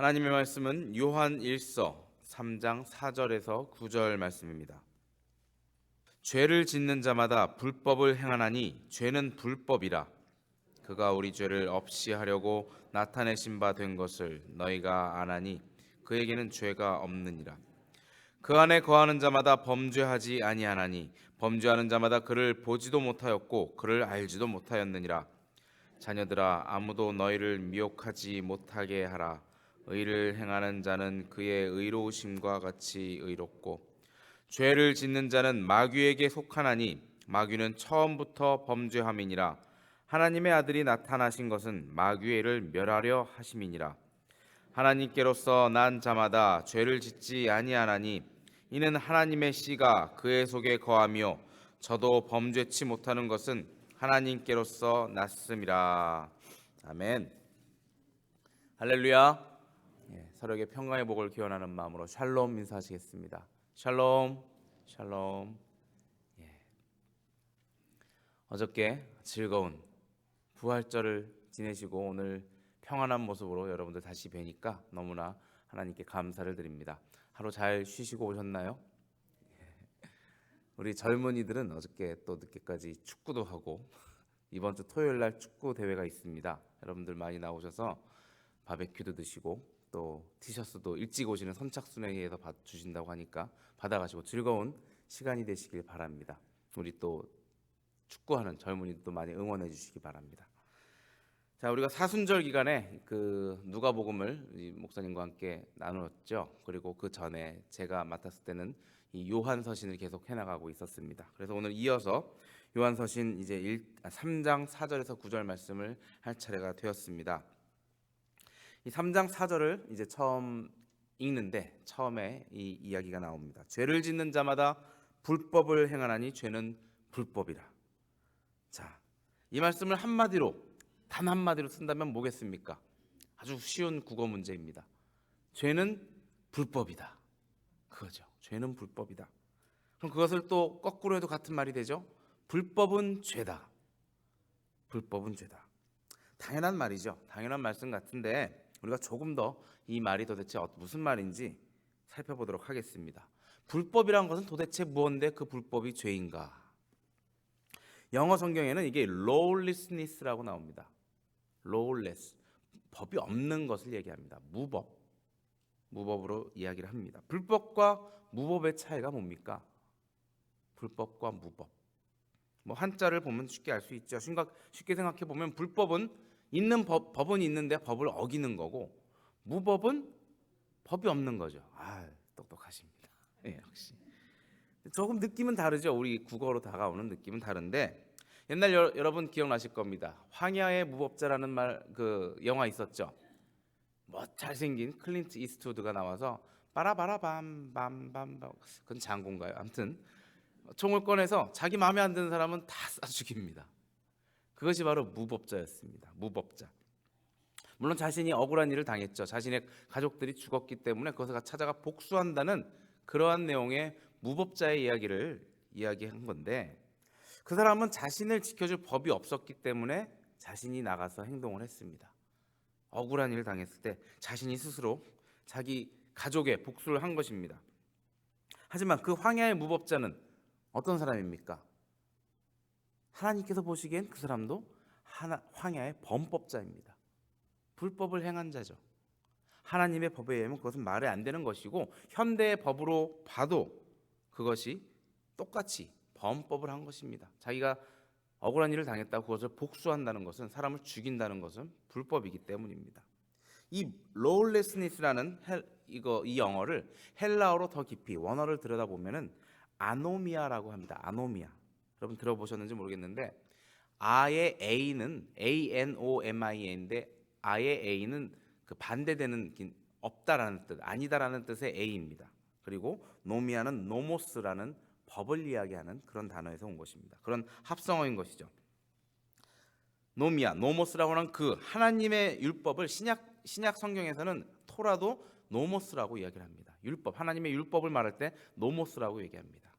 하나님의 말씀은 요한 1서 3장 4절에서 9절 말씀입니다. 죄를 짓는 자마다 불법을 행하나니 죄는 불법이라. 그가 우리 죄를 없이 하려고 나타내신 바 된 것을 너희가 아나니 그에게는 죄가 없느니라. 그 안에 거하는 자마다 범죄하지 아니하나니 범죄하는 자마다 그를 보지도 못하였고 그를 알지도 못하였느니라. 자녀들아 아무도 너희를 미혹하지 못하게 하라 의를 행하는 자는 그의 의로우심과 같이 의롭고 죄를 짓는 자는 마귀에게 속하나니 마귀는 처음부터 범죄함이니라. 하나님의 아들이 나타나신 것은 마귀를 멸하려 하심이니라. 하나님께로서 난 자마다 죄를 짓지 아니하나니 이는 하나님의 씨가 그의 속에 거하며 저도 범죄치 못하는 것은 하나님께로서 났음이라 아멘. 할렐루야. 예, 서로에게 평강의 복을 기원하는 마음으로 샬롬 인사하시겠습니다 샬롬 샬롬 예. 어저께 즐거운 부활절을 지내시고 오늘 평안한 모습으로 여러분들 다시 뵈니까 너무나 하나님께 감사를 드립니다. 하루 잘 쉬시고 오셨나요? 우리 젊은이들은 어저께 또 늦게까지 축구도 하고 이번 주 토요일 날 축구 대회가 있습니다. 여러분들 많이 나오셔서 바베큐도 드시고 또 티셔츠도 일찍 오시는 선착순에게서 주신다고 하니까 받아가시고 즐거운 시간이 되시길 바랍니다. 우리 또 축구하는 젊은이들도 많이 응원해 주시기 바랍니다. 자, 우리가 사순절 기간에 그 누가복음을 이 목사님과 함께 나누었죠. 그리고 그 전에 제가 맡았을 때는 이 요한 서신을 계속 해 나가고 있었습니다. 그래서 오늘 이어서 요한 서신 이제 1, 3장 4절에서 9절 말씀을 할 차례가 되었습니다. 이 3장 4절을 이제 처음 읽는데 처음에 이 이야기가 나옵니다. 죄를 짓는 자마다 불법을 행하나니 죄는 불법이라. 자, 이 말씀을 한마디로 단 한마디로 쓴다면 뭐겠습니까? 아주 쉬운 국어 문제입니다. 죄는 불법이다. 그거죠. 죄는 불법이다. 그럼 그것을 또 거꾸로 해도 같은 말이 되죠. 불법은 죄다. 불법은 죄다. 당연한 말이죠. 당연한 말씀 같은데 우리가 조금 더 이 말이 도대체 어, 무슨 말인지 살펴보도록 하겠습니다. 불법이란 것은 도대체 무엇인데 그 불법이 죄인가? 영어 성경에는 이게 lawlessness라고 나옵니다. lawless 법이 없는 것을 얘기합니다. 무법 무법으로 이야기를 합니다. 불법과 무법의 차이가 뭡니까? 불법과 무법. 뭐 한자를 보면 쉽게 알 수 있죠. 쉽게 생각해 보면 불법은 있는 법, 법은 있는데 법을 어기는 거고 무법은 법이 없는 거죠. 아, 똑똑하십니다. 예, 역시. 조금 느낌은 다르죠. 우리 국어로 다가오는 느낌은 다른데 옛날 여, 러분 기억나실 겁니다. 황야의 무법자라는 말 그 영화 있었죠. 뭐 잘생긴 클린트 이스트우드가 나와서 빠라바라밤 밤밤밤 그건 장군가요. 아무튼 총을 꺼내서 자기 마음에 안 드는 사람은 다 쏴 죽입니다. 그것이 바로 무법자였습니다. 무법자. 물론 자신이 억울한 일을 당했죠. 자신의 가족들이 죽었기 때문에 그것을 찾아가 복수한다는 그러한 내용의 무법자의 이야기를 이야기한 건데 그 사람은 자신을 지켜줄 법이 없었기 때문에 자신이 나가서 행동을 했습니다. 억울한 일을 당했을 때 자신이 스스로 자기 가족의 복수를 한 것입니다. 하지만 그 황야의 무법자는 어떤 사람입니까? 하나님께서 보시기엔 그 사람도 하나, 황야의 범법자입니다. 불법을 행한 자죠. 하나님의 법에 의하면 그것은 말이 안 되는 것이고 현대의 법으로 봐도 그것이 똑같이 범법을 한 것입니다. 자기가 억울한 일을 당했다고 그것을 복수한다는 것은 사람을 죽인다는 것은 불법이기 때문입니다. 이 lawlessness라는 헬, 이거 이 영어를 헬라어로 더 깊이 원어를 들여다보면은 아노미아라고 합니다. 아노미아. 여러분 들어보셨는지 모르겠는데 아의 A는 A N O M I A인데 아의 A는 그 반대되는 없다라는 뜻, 아니다라는 뜻의 A입니다. 그리고 노미아는 노모스라는 법을 이야기하는 그런 단어에서 온 것입니다. 그런 합성어인 것이죠. 노미아, 노모스라고 하는 그 하나님의 율법을 신약 신약 성경에서는 토라도 노모스라고 이야기를 합니다. 율법, 하나님의 율법을 말할 때 노모스라고 얘기합니다.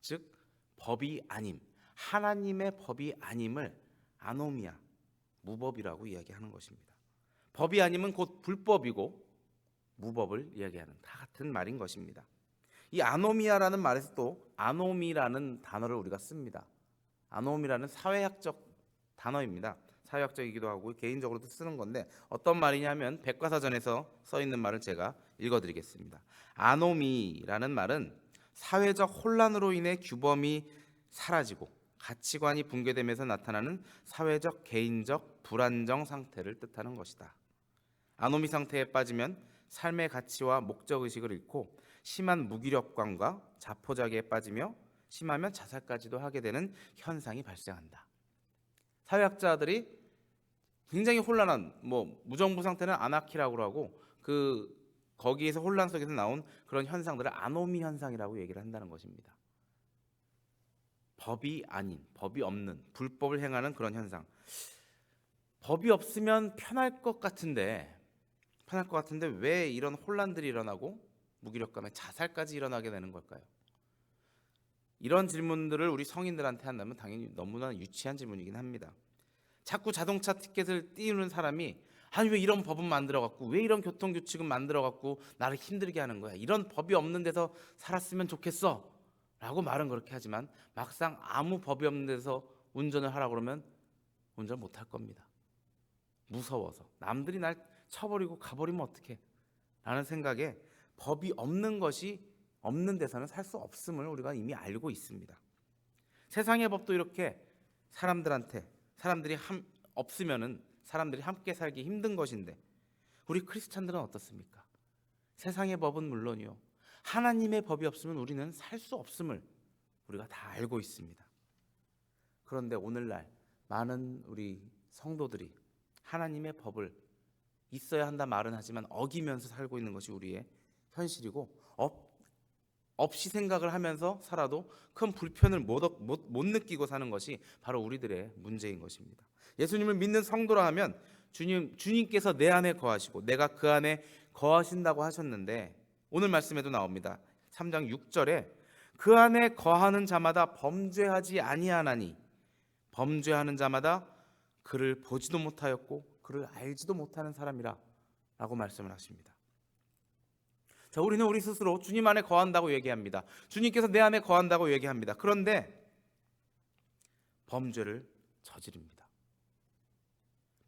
즉 법이 아님, 하나님의 법이 아님을 아노미아, 무법이라고 이야기하는 것입니다. 법이 아니면 곧 불법이고 무법을 이야기하는 다 같은 말인 것입니다. 이 아노미아라는 말에서 또 아노미라는 단어를 우리가 씁니다. 아노미라는 사회학적 단어입니다. 사회학적이기도 하고 개인적으로도 쓰는 건데 어떤 말이냐면 백과사전에서 써 있는 말을 제가 읽어드리겠습니다. 아노미라는 말은 사회적 혼란으로 인해 규범이 사라지고 가치관이 붕괴되면서 나타나는 사회적 개인적 불안정 상태를 뜻하는 것이다. 아노미 상태에 빠지면 삶의 가치와 목적 의식을 잃고 심한 무기력감과 자포자기에 빠지며 심하면 자살까지도 하게 되는 현상이 발생한다. 사회학자들이 굉장히 혼란한 뭐 무정부 상태는 아나키라고 하고 그 거기에서 혼란 속에서 나온 그런 현상들을 아노미 현상이라고 얘기를 한다는 것입니다. 법이 아닌 법이 없는 불법을 행하는 그런 현상. 법이 없으면 편할 것 같은데 편할 것 같은데 왜 이런 혼란들이 일어나고 무기력감에 자살까지 일어나게 되는 걸까요? 이런 질문들을 우리 성인들한테 한다면 당연히 너무나 유치한 질문이긴 합니다. 자꾸 자동차 티켓을 띄우는 사람이 아니 왜 이런 법은 만들어 갖고 왜 이런 교통 규칙은 만들어 갖고 나를 힘들게 하는 거야? 이런 법이 없는 데서 살았으면 좋겠어. 라고 말은 그렇게 하지만 막상 아무 법이 없는 데서 운전을 하라 그러면 운전 못 할 겁니다. 무서워서 남들이 날 쳐버리고 가버리면 어떡해? 라는 생각에 법이 없는 것이 없는 데서는 살 수 없음을 우리가 이미 알고 있습니다. 세상의 법도 이렇게 사람들한테 사람들이 함, 없으면은 사람들이 함께 살기 힘든 것인데 우리 크리스찬들은 어떻습니까? 세상의 법은 물론이요. 하나님의 법이 없으면 우리는 살 수 없음을 우리가 다 알고 있습니다. 그런데 오늘날 많은 우리 성도들이 하나님의 법을 있어야 한다 말은 하지만 어기면서 살고 있는 것이 우리의 현실이고 없, 없이 생각을 하면서 살아도 큰 불편을 못, 얻- 못, 못 느끼고 사는 것이 바로 우리들의 문제인 것입니다. 예수님을 믿는 성도라 하면 주님 주님께서 내 안에 거하시고 내가 그 안에 거하신다고 하셨는데 오늘 말씀에도 나옵니다. 3장 6절에 그 안에 거하는 자마다 범죄하지 아니하나니 범죄하는 자마다 그를 보지도 못하였고 그를 알지도 못하는 사람이라 라고 말씀을 하십니다. 자, 우리는 우리 스스로 주님 안에 거한다고 얘기합니다. 주님께서 내 안에 거한다고 얘기합니다. 그런데 범죄를 저지릅니다.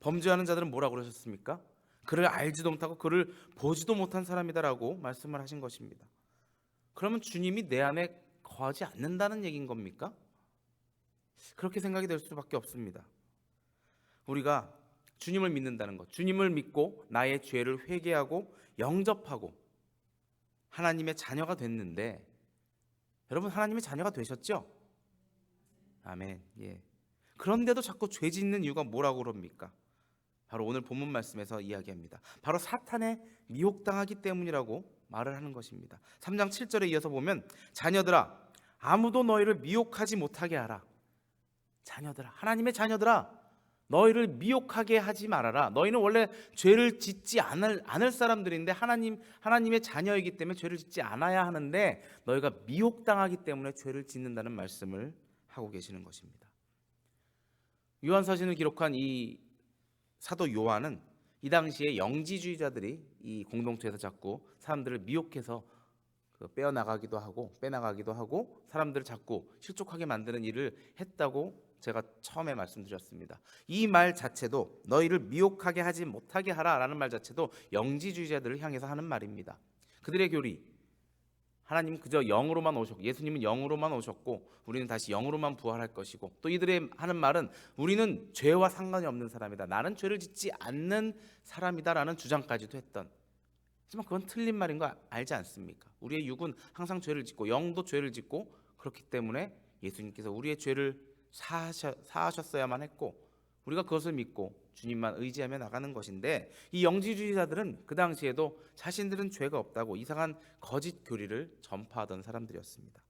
범죄하는 자들은 뭐라고 그러셨습니까? 그를 알지도 못하고 그를 보지도 못한 사람이다라고 말씀을 하신 것입니다. 그러면 주님이 내 안에 거하지 않는다는 얘기인 겁니까? 그렇게 생각이 될 수밖에 없습니다. 우리가 주님을 믿는다는 것, 주님을 믿고 나의 죄를 회개하고 영접하고 하나님의 자녀가 됐는데 여러분 하나님의 자녀가 되셨죠? 아멘. 예. 그런데도 자꾸 죄 짓는 이유가 뭐라고 그럽니까? 바로 오늘 본문 말씀에서 이야기합니다. 바로 사탄에 미혹당하기 때문이라고 말을 하는 것입니다. 3장 7절에 이어서 보면 자녀들아 아무도 너희를 미혹하지 못하게 하라. 자녀들아 하나님의 자녀들아 너희를 미혹하게 하지 말아라. 너희는 원래 죄를 짓지 않을, 않을 사람들인데 하나님 하나님의 자녀이기 때문에 죄를 짓지 않아야 하는데 너희가 미혹당하기 때문에 죄를 짓는다는 말씀을 하고 계시는 것입니다. 요한사진을 기록한 이 사도 요한은 이 당시에 영지주의자들이 이 공동체에서 자꾸 사람들을 미혹해서 그 빼어 나가기도 하고 빼나가기도 하고 사람들을 자꾸 실족하게 만드는 일을 했다고 제가 처음에 말씀드렸습니다. 이 말 자체도 너희를 미혹하게 하지 못하게 하라라는 말 자체도 영지주의자들을 향해서 하는 말입니다. 그들의 교리 하나님 그저 영으로만 오셨고 예수님은 영으로만 오셨고 우리는 다시 영으로만 부활할 것이고 또 이들의 하는 말은 우리는 죄와 상관이 없는 사람이다. 나는 죄를 짓지 않는 사람이다라는 주장까지도 했던 하지만 그건 틀린 말인 거 알지 않습니까? 우리의 육은 항상 죄를 짓고 영도 죄를 짓고 그렇기 때문에 예수님께서 우리의 죄를 사하셔, 사하셨어야만 했고 우리가 그것을 믿고 주님만 의지하며 나가는 것인데 이 영지주의자들은 그 당시에도 자신들은 죄가 없다고 이상한 거짓 교리를 전파하던 사람들이었습니다.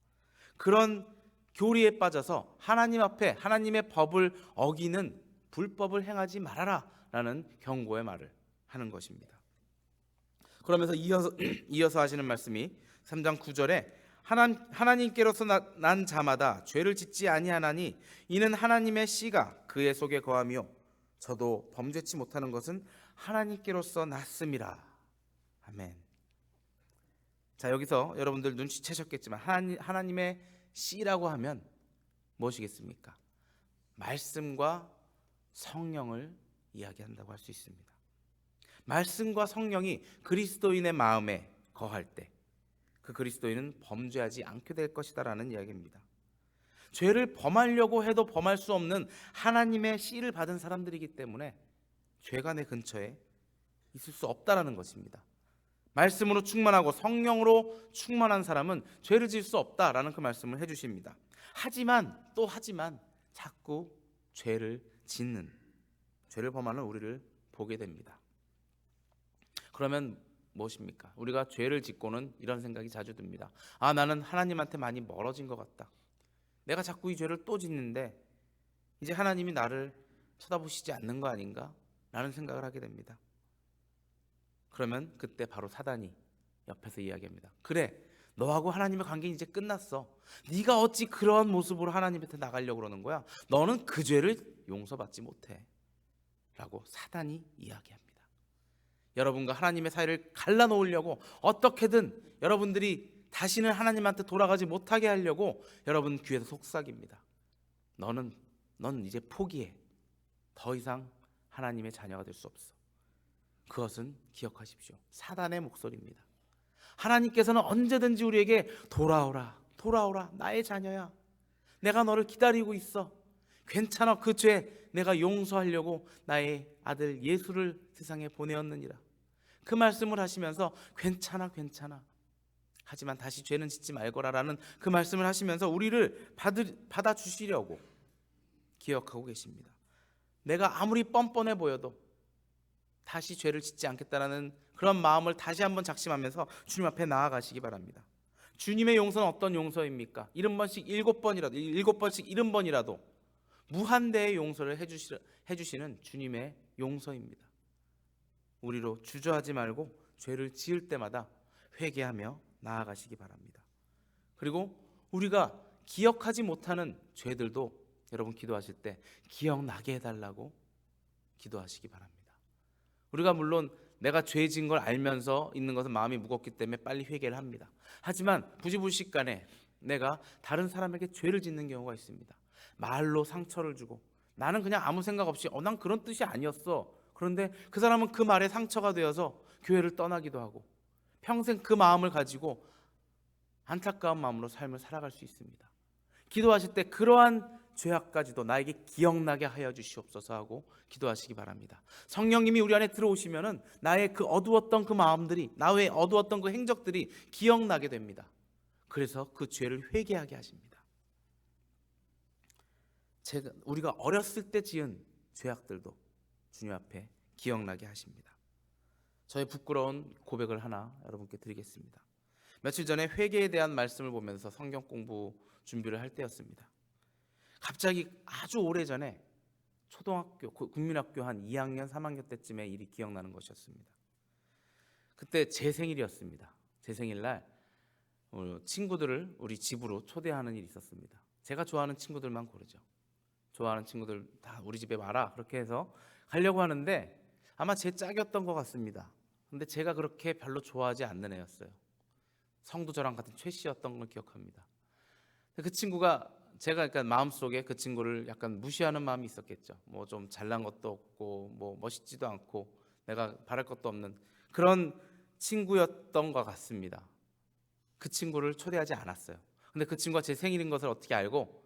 그런 교리에 빠져서 하나님 앞에 하나님의 법을 어기는 불법을 행하지 말아라 라는 경고의 말을 하는 것입니다. 그러면서 이어서 이어서 하시는 말씀이 3장 9절에 하나, 하나님께로서 나, 난 자마다 죄를 짓지 아니하나니 이는 하나님의 씨가 그의 속에 거하며 저도 범죄치 못하는 것은 하나님께로서 났음이라. 아멘. 자 여기서 여러분들 눈치채셨겠지만 하나님, 하나님의 씨라고 하면 무엇이겠습니까? 말씀과 성령을 이야기한다고 할 수 있습니다. 말씀과 성령이 그리스도인의 마음에 거할 때 그 그리스도인은 범죄하지 않게 될 것이다라는 이야기입니다. 죄를 범하려고 해도 범할 수 없는 하나님의 씨를 받은 사람들이기 때문에 죄가 내 근처에 있을 수 없다라는 것입니다. 말씀으로 충만하고 성령으로 충만한 사람은 죄를 지을 수 없다라는 그 말씀을 해 주십니다. 하지만 또 하지만 자꾸 죄를 짓는 죄를 범하는 우리를 보게 됩니다. 그러면 무엇입니까? 우리가 죄를 짓고는 이런 생각이 자주 듭니다. 아, 나는 하나님한테 많이 멀어진 것 같다. 내가 자꾸 이 죄를 또 짓는데 이제 하나님이 나를 쳐다보시지 않는 거 아닌가? 라는 생각을 하게 됩니다. 그러면 그때 바로 사단이 옆에서 이야기합니다. 그래, 너하고 하나님의 관계는 이제 끝났어. 네가 어찌 그런 모습으로 하나님한테 나가려고 그러는 거야? 너는 그 죄를 용서받지 못해. 라고 사단이 이야기합니다. 여러분과 하나님의 사이를 갈라놓으려고 어떻게든 여러분들이 다시는 하나님한테 돌아가지 못하게 하려고 여러분 귀에서 속삭입니다. 너는 넌 이제 포기해. 더 이상 하나님의 자녀가 될 수 없어. 그것은 기억하십시오. 사단의 목소리입니다. 하나님께서는 언제든지 우리에게 돌아오라, 돌아오라, 나의 자녀야. 내가 너를 기다리고 있어. 괜찮아, 그 죄 내가 용서하려고 나의 아들 예수를 세상에 보내었느니라. 그 말씀을 하시면서 괜찮아, 괜찮아. 하지만 다시 죄는 짓지 말거라라는 그 말씀을 하시면서 우리를 받아 주시려고 기억하고 계십니다. 내가 아무리 뻔뻔해 보여도 다시 죄를 짓지 않겠다라는 그런 마음을 다시 한번 작심하면서 주님 앞에 나아가시기 바랍니다. 주님의 용서는 어떤 용서입니까? 일흔 번씩 일곱 번이라도 일곱 번씩 일흔 번이라도 무한대의 용서를 해주시, 해주시는 주님의 용서입니다. 우리로 주저하지 말고 죄를 지을 때마다 회개하며 나아가시기 바랍니다. 그리고 우리가 기억하지 못하는 죄들도 여러분 기도하실 때 기억나게 해달라고 기도하시기 바랍니다. 우리가 물론 내가 죄진 걸 알면서 있는 것은 마음이 무겁기 때문에 빨리 회개를 합니다. 하지만 부지불식간에 내가 다른 사람에게 죄를 짓는 경우가 있습니다. 말로 상처를 주고 나는 그냥 아무 생각 없이 어 난 그런 뜻이 아니었어. 그런데 그 사람은 그 말에 상처가 되어서 교회를 떠나기도 하고 평생 그 마음을 가지고 안타까운 마음으로 삶을 살아갈 수 있습니다. 기도하실 때 그러한 죄악까지도 나에게 기억나게 하여 주시옵소서 하고 기도하시기 바랍니다. 성령님이 우리 안에 들어오시면은 나의 그 어두웠던 그 마음들이 나의 어두웠던 그 행적들이 기억나게 됩니다. 그래서 그 죄를 회개하게 하십니다. 제가 우리가 어렸을 때 지은 죄악들도 주님 앞에 기억나게 하십니다. 저의 부끄러운 고백을 하나 여러분께 드리겠습니다. 며칠 전에 회개에 대한 말씀을 보면서 성경 공부 준비를 할 때였습니다. 갑자기 아주 오래 전에 초등학교 국민학교 한 2학년 3학년 때쯤에 일이 기억나는 것이었습니다. 그때 제 생일이었습니다. 제 생일날 어, 친구들을 우리 집으로 초대하는 일이 있었습니다. 제가 좋아하는 친구들만 고르죠. 좋아하는 친구들 다 우리 집에 와라 그렇게 해서 가려고 하는데 아마 제 짝이었던 것 같습니다. 근데 제가 그렇게 별로 좋아하지 않는 애였어요. 성도 저랑 같은 최 씨였던 걸 기억합니다. 그 친구가 제가 약간 마음속에 그 친구를 약간 무시하는 마음이 있었겠죠. 뭐 좀 잘난 것도 없고 뭐 멋있지도 않고 내가 바랄 것도 없는 그런 친구였던 것 같습니다. 그 친구를 초대하지 않았어요. 근데 그 친구가 제 생일인 것을 어떻게 알고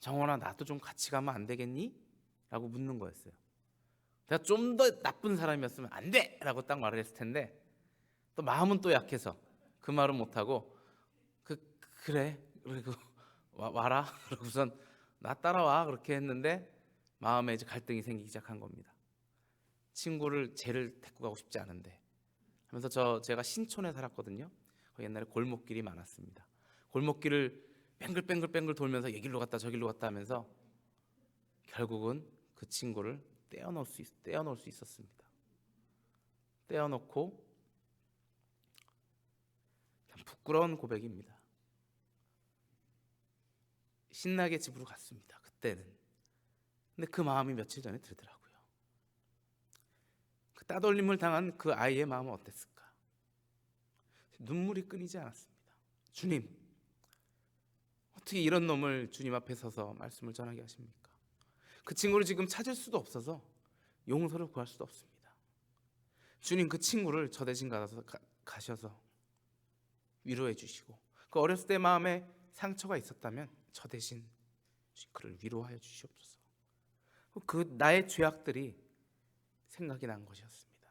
정원아 나도 좀 같이 가면 안 되겠니? 라고 묻는 거였어요. 내가 좀 더 나쁜 사람이었으면 안 돼! 라고 딱 말을 했을 텐데 또 마음은 또 약해서 그 말은 못하고 그 그래 그리고 와, 라 그러고선 나 따라와 그렇게 했는데 마음에 이제 갈등이 생기기 시작한 겁니다. 친구를 쟤를 데리고 가고 싶지 않은데 하면서 저 제가 신촌에 살았거든요. 그 옛날에 골목길이 많았습니다. 골목길을 뺑글뺑글뺑글 돌면서 여길로 갔다 저길로 갔다 하면서 결국은 그 친구를 떼어놓을 수 있, 떼어놓을 수 있었습니다. 떼어놓고 참 부끄러운 고백입니다. 신나게 집으로 갔습니다. 그때는. 근데 그 마음이 며칠 전에 들더라고요. 따돌림을 당한 그 아이의 마음은 어땠을까? 눈물이 끊이지 않았습니다. 주님, 어떻게 이런 놈을 주님 앞에 서서 말씀을 전하게 하십니까? 그 친구를 지금 찾을 수도 없어서 용서를 구할 수도 없습니다. 주님 그 친구를 저 대신 가서 가, 가셔서 위로해 주시고 그 어렸을 때 마음에 상처가 있었다면 저 대신 그를 위로하여 주시옵소서. 그 나의 죄악들이 생각이 난 것이었습니다.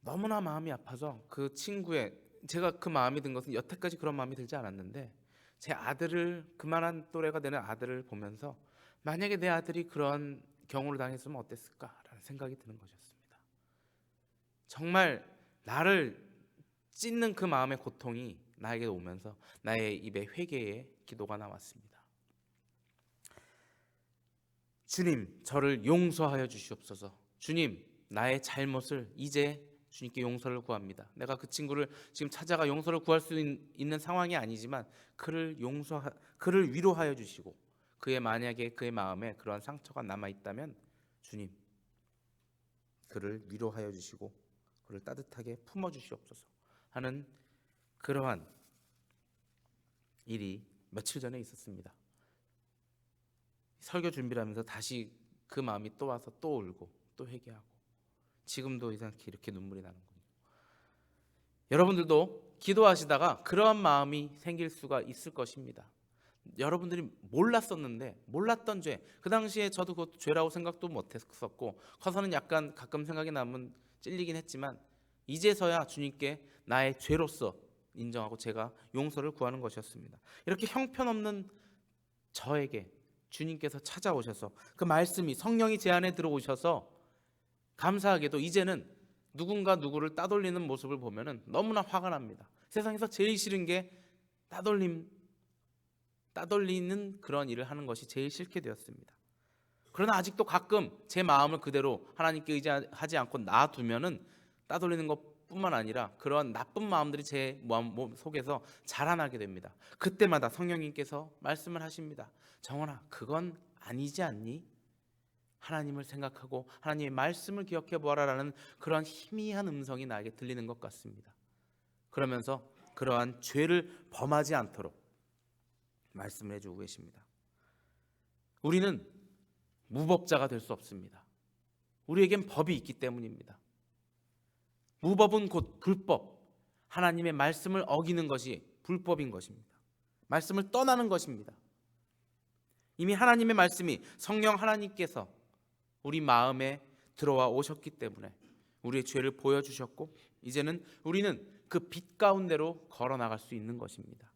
너무나 마음이 아파서 그 친구의 제가 그 마음이 든 것은 여태까지 그런 마음이 들지 않았는데 제 아들을 그만한 또래가 되는 아들을 보면서 만약에 내 아들이 그런 경우를 당했으면 어땠을까라는 생각이 드는 것이었습니다. 정말 나를 찢는 그 마음의 고통이 나에게 오면서 나의 입에 회개의 기도가 나왔습니다. 주님, 저를 용서하여 주시옵소서. 주님, 나의 잘못을 이제 주님께 용서를 구합니다. 내가 그 친구를 지금 찾아가 용서를 구할 수 있- 있는 상황이 아니지만 그를 용서 그를 위로하여 주시고 그의 만약에 그의 마음에 그러한 상처가 남아 있다면 주님 그를 위로하여 주시고 그를 따뜻하게 품어 주시옵소서 하는 그러한 일이 며칠 전에 있었습니다. 설교 준비를 하면서 다시 그 마음이 또 와서 또 울고 또 회개하고 지금도 이상하게 이렇게 눈물이 나는군요. 여러분들도 기도하시다가 그러한 마음이 생길 수가 있을 것입니다. 여러분들이 몰랐었는데 몰랐던 죄, 그 당시에 저도 그것도 죄라고 생각도 못 했었고 커서는 약간 가끔 생각이 나면 찔리긴 했지만 이제서야 주님께 나의 죄로서 인정하고 제가 용서를 구하는 것이었습니다. 이렇게 형편없는 저에게 주님께서 찾아오셔서 그 말씀이 성령이 제 안에 들어오셔서 감사하게도 이제는 누군가 누구를 따돌리는 모습을 보면은 너무나 화가 납니다. 세상에서 제일 싫은 게 따돌림, 따돌리는 그런 일을 하는 것이 제일 싫게 되었습니다. 그러나 아직도 가끔 제 마음을 그대로 하나님께 의지하지 않고 놔두면은 따돌리는 것뿐만 아니라 그런 나쁜 마음들이 제 몸 속에서 자라나게 됩니다. 그때마다 성령님께서 말씀을 하십니다. 정원아, 그건 아니지 않니? 하나님을 생각하고 하나님의 말씀을 기억해 보아라라는 그러한 희미한 음성이 나에게 들리는 것 같습니다. 그러면서 그러한 죄를 범하지 않도록 말씀을 해주고 계십니다. 우리는 무법자가 될 수 없습니다. 우리에겐 법이 있기 때문입니다. 무법은 곧 불법, 하나님의 말씀을 어기는 것이 불법인 것입니다. 말씀을 떠나는 것입니다. 이미 하나님의 말씀이 성령 하나님께서 우리 마음에 들어와 오셨기 때문에 우리의 죄를 보여주셨고 이제는 우리는 그 빛 가운데로 걸어 나갈 수 있는 것입니다.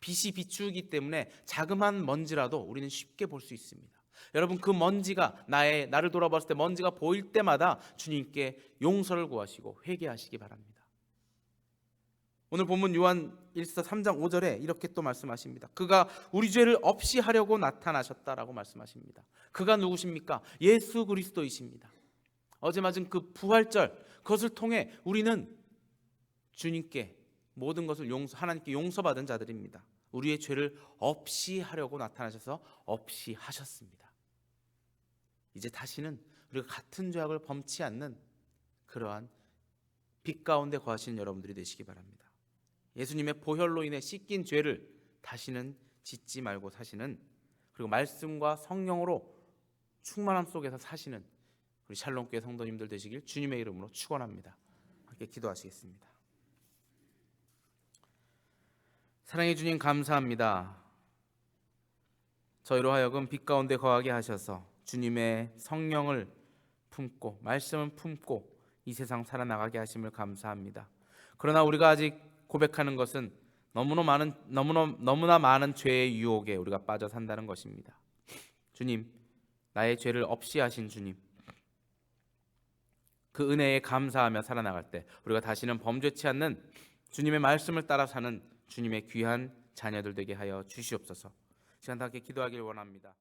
빛이 비추기 때문에 자그마한 먼지라도 우리는 쉽게 볼 수 있습니다. 여러분 그 먼지가 나의 나를 돌아봤을 때 먼지가 보일 때마다 주님께 용서를 구하시고 회개하시기 바랍니다. 오늘 본문 요한 1서 3장 5절에 이렇게 또 말씀하십니다. 그가 우리 죄를 없이 하려고 나타나셨다라고 말씀하십니다. 그가 누구십니까? 예수 그리스도이십니다. 어제 맞은 그 부활절 그것을 통해 우리는 주님께 모든 것을 용서 하나님께 용서받은 자들입니다. 우리의 죄를 없이 하려고 나타나셔서 없이 하셨습니다. 이제 다시는 우리가 같은 죄악을 범치 않는 그러한 빛 가운데 거하시는 여러분들이 되시기 바랍니다. 예수님의 보혈로 인해 씻긴 죄를 다시는 짓지 말고 사시는 그리고 말씀과 성령으로 충만함 속에서 사시는 우리 샬롬교회 성도님들 되시길 주님의 이름으로 축원합니다. 함께 기도하시겠습니다. 사랑해 주님 감사합니다. 저희로 하여금 빛 가운데 거하게 하셔서 주님의 성령을 품고 말씀을 품고 이 세상 살아나가게 하심을 감사합니다. 그러나 우리가 아직 고백하는 것은 너무나 많은 너무나 너무나 많은 죄의 유혹에 우리가 빠져 산다는 것입니다. 주님, 나의 죄를 없이 하신 주님. 그 은혜에 감사하며 살아나갈 때 우리가 다시는 범죄치 않는 주님의 말씀을 따라 사는 주님의 귀한 자녀들 되게 하여 주시옵소서. 시간 다 함께 기도하길 원합니다.